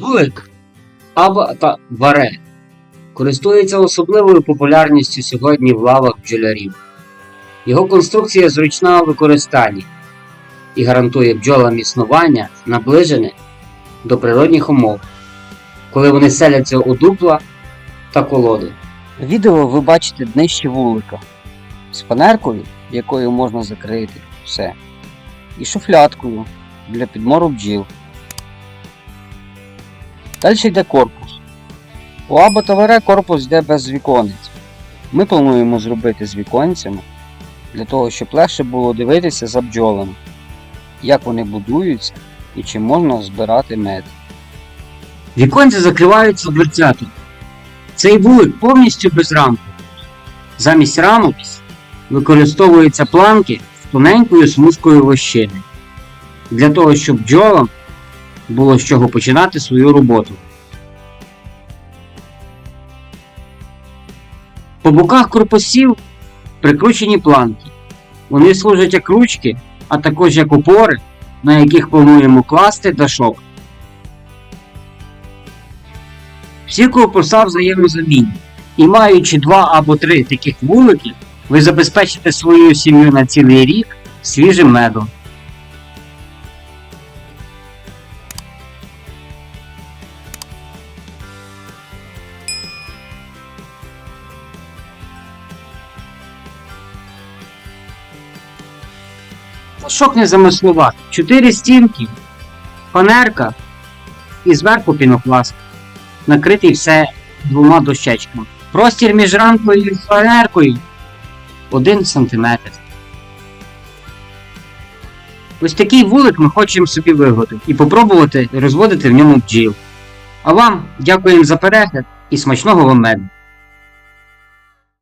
Вулик Аба та Варе користується особливою популярністю сьогодні в лавах бджолярів. Його конструкція зручна у використанні і гарантує бджолам існування наближене до природних умов, коли вони селяться у дупла та колоди. Відео ви бачите днище вулика з фанеркою, якою можна закрити все, і шуфляткою для підмору бджіл. Далі йде корпус. У Аба та корпус йде без віконець. Ми плануємо зробити з віконцями для того, щоб легше було дивитися за бджолами, як вони будуються і чи можна збирати мед. Віконці закриваються дверцятом. Цей вулик повністю без рамки. Замість рамок використовуються планки з тоненькою смужкою вощини. Для того, щоб бджолам було з чого починати свою роботу. По боках корпусів прикручені планки. Вони служать як ручки, а також як опори, на яких плануємо класти дашок. Всі корпуса взаємозамінні. І маючи два або три таких вулики, ви забезпечите свою сім'ю на цілий рік свіжим медом. Шок не замислувати. Чотири стінки, фанерка і зверху пінопласт накритий все двома дощечками. Простір між рамкою і фанеркою 1 см. Ось такий вулик ми хочемо собі виготовити і попробувати розводити в ньому бджіл. А вам дякуємо за перегляд і смачного вам меду!